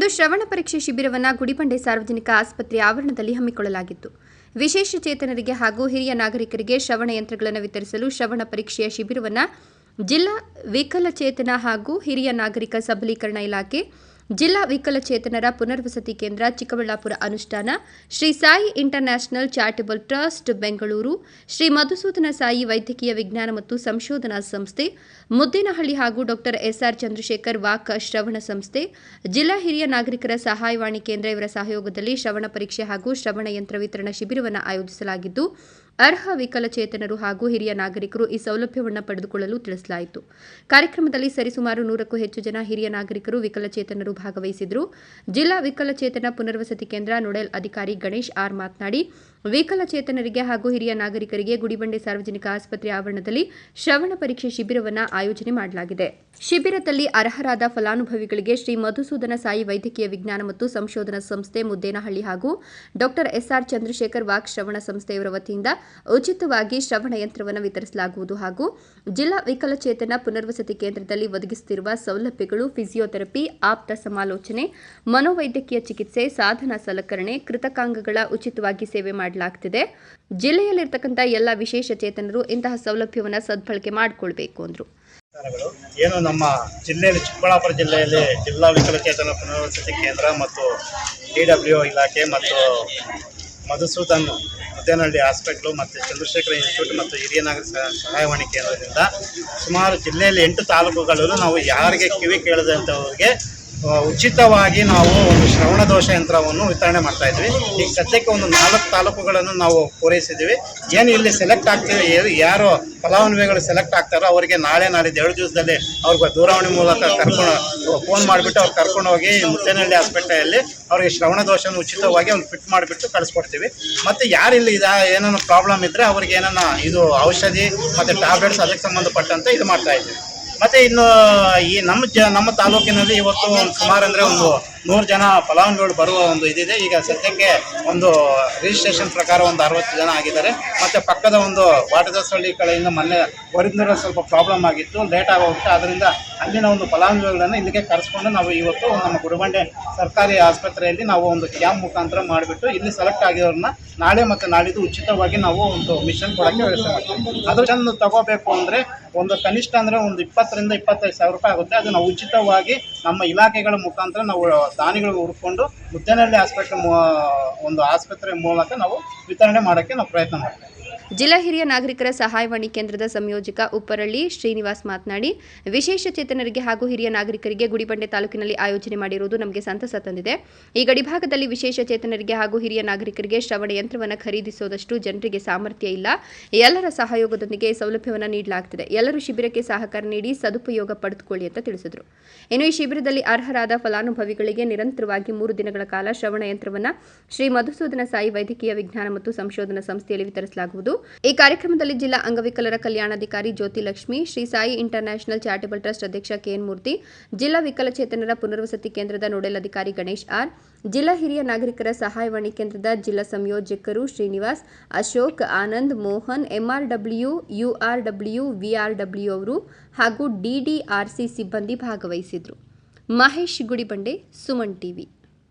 ಇಂದು ಶ್ರವಣ ಪರೀಕ್ಷೆ ಶಿಬಿರವನ್ನು ಗುಡಿಬಂಡೆ ಸಾರ್ವಜನಿಕ ಆಸ್ಪತ್ರೆ ಆವರಣದಲ್ಲಿ ಹಮ್ಮಿಕೊಳ್ಳಲಾಗಿತ್ತು. ವಿಶೇಷ ಚೇತನರಿಗೆ ಹಾಗೂ ಹಿರಿಯ ನಾಗರಿಕರಿಗೆ ಶ್ರವಣ ಯಂತ್ರಗಳನ್ನು ವಿತರಿಸಲು ಶ್ರವಣ ಪರೀಕ್ಷೆಯ ಶಿಬಿರವನ್ನು ಜಿಲ್ಲಾ ವಿಕಲಚೇತನ ಹಾಗೂ ಹಿರಿಯ ನಾಗರಿಕ ಸಬಲೀಕರಣ ಇಲಾಖೆ ಜಿಲ್ಲಾ ವಿಕಲಚೇತನರ ಪುನರ್ವಸತಿ ಕೇಂದ್ರ ಚಿಕ್ಕಬಳ್ಳಾಪುರ ಅನುಷ್ಠಾನ, Shri Sai international charitable trust Bengaluru, Shri Madhusudana Sai ವೈದ್ಯಕೀಯ ವಿಜ್ಞಾನ ಮತ್ತು ಸಂಶೋಧನಾ ಸಂಸ್ಥೆ, ಮುದ್ದೇನಹಳ್ಳಿ ಹಾಗೂ ಡಾಕ್ಟರ್ ಎಸ್ಆರ್ ಚಂದ್ರಶೇಖರ್ ವಾಕ್ ಶ್ರವಣ ಸಂಸ್ಥೆ, ಜಿಲ್ಲಾ ಹಿರಿಯ ನಾಗರಿಕರ ಸಹಾಯವಾಣಿ ಕೇಂದ್ರ ಇವರ ಸಹಯೋಗದಲ್ಲಿ ಶ್ರವಣ ಪರೀಕ್ಷೆ ಹಾಗೂ ಶ್ರವಣ ಯಂತ್ರ ವಿತರಣಾ ಶಿಬಿರವನ್ನು ಆಯೋಜಿಸಲಾಗಿದ್ದು ಅರ್ಹ ವಿಕಲಚೇತನರು ಹಾಗೂ ಹಿರಿಯ ನಾಗರಿಕರು ಈ ಸೌಲಭ್ಯವನ್ನು ಪಡೆದುಕೊಳ್ಳಲು ತಿಳಿಸಲಾಯಿತು. ಕಾರ್ಯಕ್ರಮದಲ್ಲಿ ಸರಿಸುಮಾರು ನೂರಕ್ಕೂ ಹೆಚ್ಚು ಜನ ಹಿರಿಯ ನಾಗರಿಕರು ವಿಕಲಚೇತನರು ಭಾಗವಹಿಸಿದರು. ಜಿಲ್ಲಾ ವಿಕಲಚೇತನ ಪುನರ್ವಸತಿ ಕೇಂದ್ರ ನೋಡೆಲ್ ಅಧಿಕಾರಿ ಗಣೇಶ್ ಆರ್ ಮಾತನಾಡಿ ವಿಕಲಚೇತನರಿಗೆ ಹಾಗೂ ಹಿರಿಯ ನಾಗರಿಕರಿಗೆ ಗುಡಿಬಂಡೆ ಸಾರ್ವಜನಿಕ ಆಸ್ಪತ್ರೆ ಆವರಣದಲ್ಲಿ ಶ್ರವಣ ಪರೀಕ್ಷೆ ಶಿಬಿರವನ್ನು ಆಯೋಜನೆ ಮಾಡಲಾಗಿದೆ. ಶಿಬಿರದಲ್ಲಿ ಅರ್ಹರಾದ ಫಲಾನುಭವಿಗಳಿಗೆ ಶ್ರೀ ಮಧುಸೂದನ ಸಾಯಿ ವೈದ್ಯಕೀಯ ವಿಜ್ಞಾನ ಮತ್ತು ಸಂಶೋಧನಾ ಸಂಸ್ಥೆ ಮುದ್ದೇನಹಳ್ಳಿ ಹಾಗೂ ಡಾಕ್ಟರ್ ಎಸ್ಆರ್ ಚಂದ್ರಶೇಖರ್ ವಾಕ್ ಶ್ರವಣ ಸಂಸ್ಥೆಯವರ ವತಿಯಿಂದ ಉಚಿತವಾಗಿ ಶ್ರವಣ ಯಂತ್ರವನ್ನು ವಿತರಿಸಲಾಗುವುದು ಹಾಗೂ ಜಿಲ್ಲಾ ವಿಕಲಚೇತನ ಪುನರ್ವಸತಿ ಕೇಂದ್ರದಲ್ಲಿ ಒದಗಿಸುತ್ತಿರುವ ಸೌಲಭ್ಯಗಳು, ಫಿಸಿಯೋಥೆರಪಿ, ಆಪ್ತ ಸಮಾಲೋಚನೆ, ಮನೋವೈದ್ಯಕೀಯ ಚಿಕಿತ್ಸೆ, ಸಾಧನ ಸಲಕರಣೆ, ಕೃತಕಾಂಗಗಳ ಉಚಿತವಾಗಿ ಸೇವೆ ಮಾಡಲಾಗುತ್ತಿದೆ ಜಿಲ್ಲೆಯಲ್ಲಿರ್ತಕ್ಕಂಥ ಎಲ್ಲ ವಿಶೇಷ ಚೇತನರು ಇಂತಹ ಸೌಲಭ್ಯವನ್ನು ಸದ್ಬಳಕೆ ಮಾಡಿಕೊಳ್ಬೇಕು ಅಂದರು. ಏನು ನಮ್ಮ ಜಿಲ್ಲೆಯಲ್ಲಿ ಚಿಕ್ಕಬಳ್ಳಾಪುರ ಜಿಲ್ಲೆಯಲ್ಲಿ ಜಿಲ್ಲಾ ವಿಕಲಚೇತನ ಪುನರ್ವಸತಿ ಕೇಂದ್ರ ಮತ್ತು ಡಿ ಡಬ್ಲ್ಯೂ ಇಲಾಖೆ ಮತ್ತು ಮಧುಸೂದನ್ ಮುದ್ದೇನಹಳ್ಳಿ ಹಾಸ್ಪಿಟ್ಲು ಮತ್ತು ಚಂದ್ರಶೇಖರ ಇನ್ಸ್ಟಿಟ್ಯೂಟ್ ಮತ್ತು ಹಿರಿಯ ನಾಗರಿಕ ಸಹ- ಸಹಾಯವಾಣಿ ಕೇಂದ್ರದಿಂದ ಸುಮಾರು ಜಿಲ್ಲೆಯಲ್ಲಿ ಎಂಟು ತಾಲೂಕುಗಳಲ್ಲೂ ನಾವು ಯಾರಿಗೆ ಕಿವಿ ಕೇಳದಂಥವ್ರಿಗೆ ಉಚಿತವಾಗಿ ನಾವು ಒಂದು ಶ್ರವಣ ದೋಷ ಯಂತ್ರವನ್ನು ವಿತರಣೆ ಮಾಡ್ತಾ ಇದ್ವಿ. ಈಗ ಸದ್ಯಕ್ಕೆ ಒಂದು ನಾಲ್ಕು ತಾಲೂಕುಗಳನ್ನು ನಾವು ಪೂರೈಸಿದ್ದೀವಿ. ಏನು ಇಲ್ಲಿ ಸೆಲೆಕ್ಟ್ ಆಗ್ತೀವಿ ಯಾರು- ಫಲಾನುಭವಿಗಳು ಸೆಲೆಕ್ಟ್ ಆಗ್ತಾರೋ ಅವರಿಗೆ ನಾಳೆ ನಾಳೆ ಎರಡು ದಿವಸದಲ್ಲಿ ಅವ್ರಿಗೆ ದೂರವಾಣಿ ಮೂಲಕ ಕರ್ಕೊಂಡು ಫೋನ್ ಮಾಡಿಬಿಟ್ಟು ಅವ್ರು ಕರ್ಕೊಂಡು ಹೋಗಿ ಮುದ್ದೇನಹಳ್ಳಿ ಹಾಸ್ಪಿಟಲಲ್ಲಿ ಅವರಿಗೆ ಶ್ರವಣ ದೋಷವನ್ನು ಉಚಿತವಾಗಿ ಅವ್ನು ಫಿಟ್ ಮಾಡಿಬಿಟ್ಟು ಕಳಿಸ್ಕೊಡ್ತೀವಿ. ಮತ್ತು ಯಾರು ಇಲ್ಲಿ ಇದ ಏನಾನ ಪ್ರಾಬ್ಲಮ್ ಇದ್ದರೆ ಅವ್ರಿಗೆ ಏನಾನ ಇದು ಔಷಧಿ ಮತ್ತು ಟ್ಯಾಬ್ಲೆಟ್ಸ್ ಅದಕ್ಕೆ ಸಂಬಂಧಪಟ್ಟಂತೆ ಇದು ಮಾಡ್ತಾ ಇದ್ದೀವಿ. ಮತ್ತೆ ಇನ್ನು ಈ ನಮ್ಮ ಜ, ನಮ್ಮ ತಾಲೂಕಿನಲ್ಲಿ ಇವತ್ತು ಒಂದು ಸುಮಾರು ಅಂದರೆ ಒಂದು ನೂರು ಜನ ಫಲಾನುಭವಿಗಳು ಬರುವ ಒಂದು ಇದಿದೆ. ಈಗ ಸದ್ಯಕ್ಕೆ ಒಂದು ರಿಜಿಸ್ಟ್ರೇಷನ್ ಪ್ರಕಾರ ಒಂದು ಅರವತ್ತು ಜನ ಆಗಿದ್ದಾರೆ. ಮತ್ತೆ ಪಕ್ಕದ ಒಂದು ವಾಟದಸಳ್ಳಿ ಕಡೆಯಿಂದ ಮೊನ್ನೆ ಹೊರಗಿನಲ್ಲಿ ಸ್ವಲ್ಪ ಪ್ರಾಬ್ಲಮ್ ಆಗಿತ್ತು. ಲೇಟ್ ಆಗೋಗುತ್ತೆ ಅದರಿಂದ ಅಲ್ಲಿನ ಒಂದು ಫಲಾನುಭವಿಗಳನ್ನು ಇಲ್ಲಿಗೆ ಕರೆಸ್ಕೊಂಡು ನಾವು ಇವತ್ತು ನಮ್ಮ ಗುರುಬಂಡೆ ಸರ್ಕಾರಿ ಆಸ್ಪತ್ರೆಯಲ್ಲಿ ನಾವು ಒಂದು ಕ್ಯಾಂಪ್ ಮುಖಾಂತರ ಮಾಡಿಬಿಟ್ಟು ಇಲ್ಲಿ ಸೆಲೆಕ್ಟ್ ಆಗಿರೋರನ್ನ ನಾಳೆ ಮತ್ತು ನಾಳಿದ್ದು ಉಚಿತವಾಗಿ ನಾವು ಒಂದು ಮಿಷನ್ ಕೊಡೋಕ್ಕೆ ವ್ಯವಸ್ಥೆ ಮಾಡ್ತೀವಿ ಅದು ಚೆಂದ ತಗೋಬೇಕು ಅಂದರೆ ಒಂದು ಕನಿಷ್ಠ ಅಂದರೆ ಒಂದು ಇಪ್ಪತ್ತರಿಂದ ಇಪ್ಪತ್ತೈದು ಸಾವಿರ ರೂಪಾಯಿ ಆಗುತ್ತೆ. ಅದನ್ನು ಉಚಿತವಾಗಿ ನಮ್ಮ ಇಲಾಖೆಗಳ ಮುಖಾಂತರ ನಾವು ದಾನಿಗಳು ಹುಡ್ಕೊಂಡು ಮುದ್ದೇನಹಳ್ಳಿ ಆಸ್ಪತ್ರೆ ಒಂದು ಆಸ್ಪತ್ರೆ ಮೂಲಕ ನಾವು ವಿತರಣೆ ಮಾಡೋಕ್ಕೆ ನಾವು ಪ್ರಯತ್ನ ಮಾಡ್ತೀವಿ. ಜಿಲ್ಲಾ ಹಿರಿಯ ನಾಗರಿಕರ ಸಹಾಯವಾಣಿ ಕೇಂದ್ರದ ಸಂಯೋಜಕ ಉಪ್ಪರಳ್ಳಿ ಶ್ರೀನಿವಾಸ್ ಮಾತನಾಡಿ, ವಿಶೇಷ ಚೇತನರಿಗೆ ಹಾಗೂ ಹಿರಿಯ ನಾಗರಿಕರಿಗೆ ಗುಡಿಬಂಡೆ ತಾಲೂಕಿನಲ್ಲಿ ಆಯೋಜನೆ ಮಾಡಿರುವುದು ನಮಗೆ ಸಂತಸ ತಂದಿದೆ. ಈ ಗಡಿಭಾಗದಲ್ಲಿ ವಿಶೇಷ ಚೇತನರಿಗೆ ಹಾಗೂ ಹಿರಿಯ ನಾಗರಿಕರಿಗೆ ಶ್ರವಣ ಯಂತ್ರವನ್ನು ಖರೀದಿಸುವುದಷ್ಟು ಜನರಿಗೆ ಸಾಮರ್ಥ್ಯ ಇಲ್ಲ. ಎಲ್ಲರ ಸಹಯೋಗದೊಂದಿಗೆ ಸೌಲಭ್ಯವನ್ನು ನೀಡಲಾಗುತ್ತಿದೆ ಎಲ್ಲರೂ ಶಿಬಿರಕ್ಕೆ ಸಹಕಾರ ನೀಡಿ ಸದುಪಯೋಗ ಪಡೆದುಕೊಳ್ಳಿ ಅಂತ ತಿಳಿಸಿದರು. ಇನ್ನು ಈ ಶಿಬಿರದಲ್ಲಿ ಅರ್ಹರಾದ ಫಲಾನುಭವಿಗಳಿಗೆ ನಿರಂತರವಾಗಿ ಮೂರು ದಿನಗಳ ಕಾಲ ಶ್ರವಣ ಯಂತ್ರವನ್ನು ಶ್ರೀ ಮಧುಸೂದನ ಸಾಯಿ ವೈದ್ಯಕೀಯ ವಿಜ್ಞಾನ ಮತ್ತು ಸಂಶೋಧನಾ ಸಂಸ್ಥೆಯಲ್ಲಿ ವಿತರಿಸಲಾಗುವುದು. ಈ ಕಾರ್ಯಕ್ರಮದಲ್ಲಿ ಜಿಲ್ಲಾ ಅಂಗವಿಕಲರ ಕಲ್ಯಾಣಾಧಿಕಾರಿ Jyothi Lakshmi Shri Sai international charitable trust ಅಧ್ಯಕ್ಷ ಕೆಎನ್ ಮೂರ್ತಿ, ಜಿಲ್ಲಾ ವಿಕಲಚೇತನರ ಪುನರ್ವಸತಿ ಕೇಂದ್ರದ ನೋಡೆಲ್ ಅಧಿಕಾರಿ ಗಣೇಶ್ ಆರ್, ಜಿಲ್ಲಾ ಹಿರಿಯ ನಾಗರಿಕರ ಸಹಾಯವಾಣಿ ಕೇಂದ್ರದ ಜಿಲ್ಲಾ ಸಂಯೋಜಕರು Srinivas, Ashok, Anand, Mohan, MRW, URW, VRW ಅವರು ಹಾಗೂ ಡಿಡಿಆರ್ಸಿ ಸಿಬ್ಬಂದಿ ಭಾಗವಹಿಸಿದರು. ಮಹೇಶ್ ಗುಡಿಬಂಡೆ, ಸುಮನ್ ಟಿವಿ.